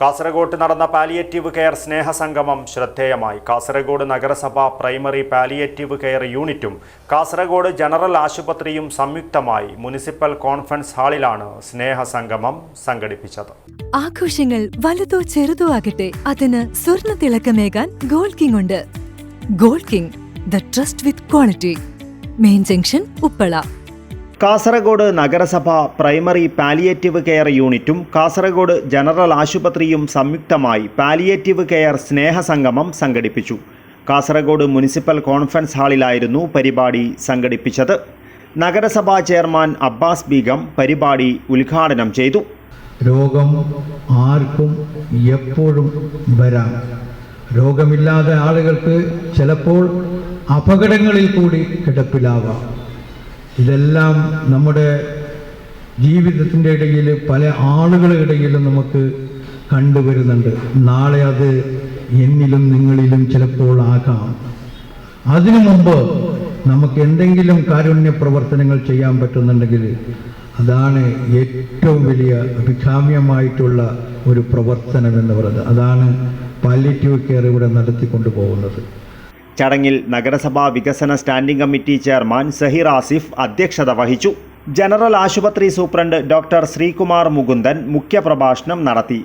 കാസർഗോഡ് നടന്ന palliative care സ്നേഹസംഗമം ശ്രദ്ധേയമായി. കാസർഗോഡ് നഗരസഭ പ്രൈമറി പാലിയേറ്റീവ് കെയർ യൂണിറ്റും കാസർഗോഡ് ജനറൽ ആശുപത്രിയും സംയുക്തമായി മുനിസിപ്പൽ കോൺഫറൻസ് ഹാളിലാണ് സ്നേഹസംഗമം സംഘടിപ്പിച്ചത്. ആഘോഷങ്ങൾ വലുതോ ചെറുതോ ആകട്ടെ അതിന് സ്വർണ തിളക്കമേകാൻ ഗോൾഡ് കിങ് ഉണ്ട്. Gold king the trust with quality. Main junction Uppala. Kasaragod നഗരസഭ പ്രൈമറി പാലിയേറ്റീവ് കെയർ യൂണിറ്റും കാസർഗോഡ് ജനറൽ ആശുപത്രിയും സംയുക്തമായി പാലിയേറ്റീവ് കെയർ സ്നേഹസംഗമം സംഘടിപ്പിച്ചു. കാസർഗോഡ് മുനിസിപ്പൽ കോൺഫറൻസ് ഹാളിലായിരുന്നു പരിപാടി സംഘടിപ്പിച്ചത്. നഗരസഭാ ചെയർമാൻ അബ്ബാസ് ബീഗം പരിപാടി ഉദ്ഘാടനം ചെയ്തു. രോഗം ആർക്കും എപ്പോഴും വരാം. രോഗമില്ലാതെ ആളുകൾക്ക് ചിലപ്പോൾ അപകടങ്ങളിൽ കൂടി കിടപ്പിലാവാം. ഇതെല്ലാം നമ്മുടെ ജീവിതത്തിന്റെ ഇടയിൽ പല ആളുകളുടെ ഇടയിലും നമുക്ക് കണ്ടുവരുന്നുണ്ട്. നാളെ അത് എന്നിലും നിങ്ങളിലും ചിലപ്പോൾ ആകാം. അതിനു മുമ്പ് നമുക്ക് എന്തെങ്കിലും കാരുണ്യ പ്രവർത്തനങ്ങൾ ചെയ്യാൻ പറ്റുന്നുണ്ടെങ്കിൽ അതാണ് ഏറ്റവും വലിയ അഭികാമ്യമായിട്ടുള്ള ഒരു പ്രവർത്തനം എന്ന് പറയുന്നത്. അതാണ് പാലിറ്റീവ് കെയർ ഇവിടെ നടത്തിക്കൊണ്ടു പോകുന്നത് ചടങ്ങിൽ നഗരസഭാ വികസന standing committee chairman Sahir Asif അധ്യക്ഷത വഹിച്ചു. ജനറൽ ആശുപത്രി സൂപ്രണ്ട് ഡോക്ടർ ശ്രീകുമാർ മുകുന്ദൻ മുഖ്യപ്രഭാഷണം നടത്തി.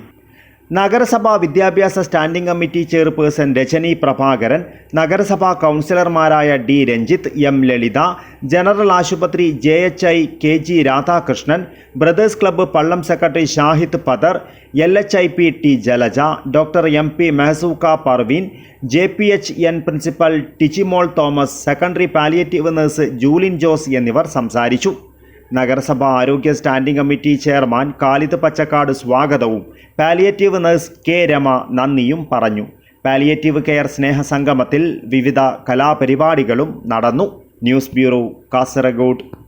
നഗരസഭാ വിദ്യാഭ്യാസ standing committee chairperson Rajani Prabhakaran നഗരസഭാ കൗൺസിലർമാരായ D Ranjith M Lalitha general ആശുപത്രി J H I K G Radhakrishnan brothers club Pallam secretary Shahid Padar L H I P T Jalaja doctor M P Mehasooka Parveen J P H N principal Tichimol Thomas secondary palliative nurse Julin Jose എന്നിവർ സംസാരിച്ചു. നഗരസഭ ആരോഗ്യ standing committee chairman Kalith Pachakkad സ്വാഗതവും. Palliative nurse K Rama നന്ദിയും പറഞ്ഞു. Palliative care സ്നേഹ സംഗമത്തിൽ വിവിധ കലാപരിപാടികളും നടന്നു. News bureau Kasaragod.